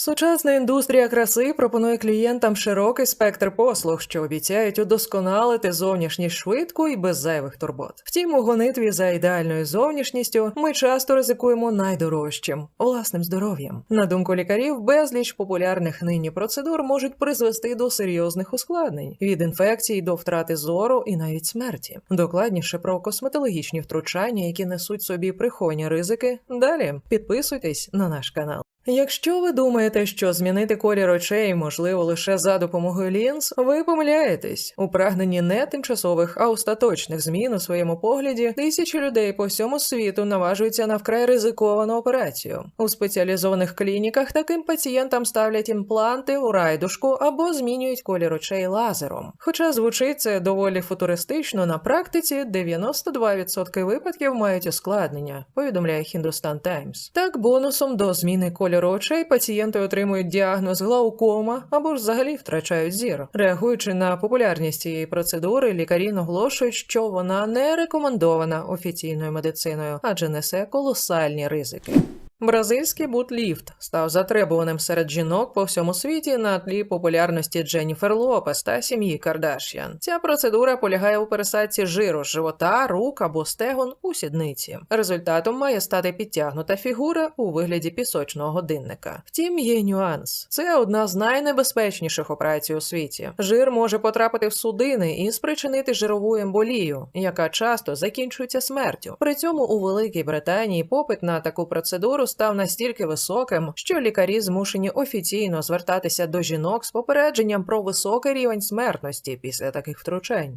Сучасна індустрія краси пропонує клієнтам широкий спектр послуг, що обіцяють удосконалити зовнішність швидко і без зайвих турбот. Втім, у гонитві за ідеальною зовнішністю ми часто ризикуємо найдорожчим власним здоров'ям. На думку лікарів, безліч популярних нині процедур можуть призвести до серйозних ускладнень від інфекцій до втрати зору і навіть смерті. Докладніше про косметологічні втручання, які несуть собі приховані ризики. Далі підписуйтесь на наш канал. Якщо ви думаєте, що змінити колір очей можливо лише за допомогою лінз, ви помиляєтесь. У прагненні не тимчасових, а остаточних змін у своєму погляді тисячі людей по всьому світу наважуються на вкрай ризиковану операцію. У спеціалізованих клініках таким пацієнтам ставлять імпланти у райдушку або змінюють колір очей лазером. Хоча звучить це доволі футуристично, на практиці 92% випадків мають ускладнення, повідомляє Hindustan Times. Так, бонусом до зміни кольору очей пацієнти отримують діагноз глаукома або ж взагалі втрачають зір. Реагуючи на популярність цієї процедури, лікарі наголошують, що вона не рекомендована офіційною медициною, адже несе колосальні ризики. Бразильський бутліфт став затребуваним серед жінок по всьому світі на тлі популярності Дженніфер Лопес та сім'ї Кардаш'ян. Ця процедура полягає у пересадці жиру з живота, рук або стегон у сідниці. Результатом має стати підтягнута фігура у вигляді пісочного годинника. Втім, є нюанс. Це одна з найнебезпечніших операцій у світі. Жир може потрапити в судини і спричинити жирову емболію, яка часто закінчується смертю. При цьому у Великій Британії попит на таку процедуру став настільки високим, що лікарі змушені офіційно звертатися до жінок з попередженням про високий рівень смертності після таких втручань.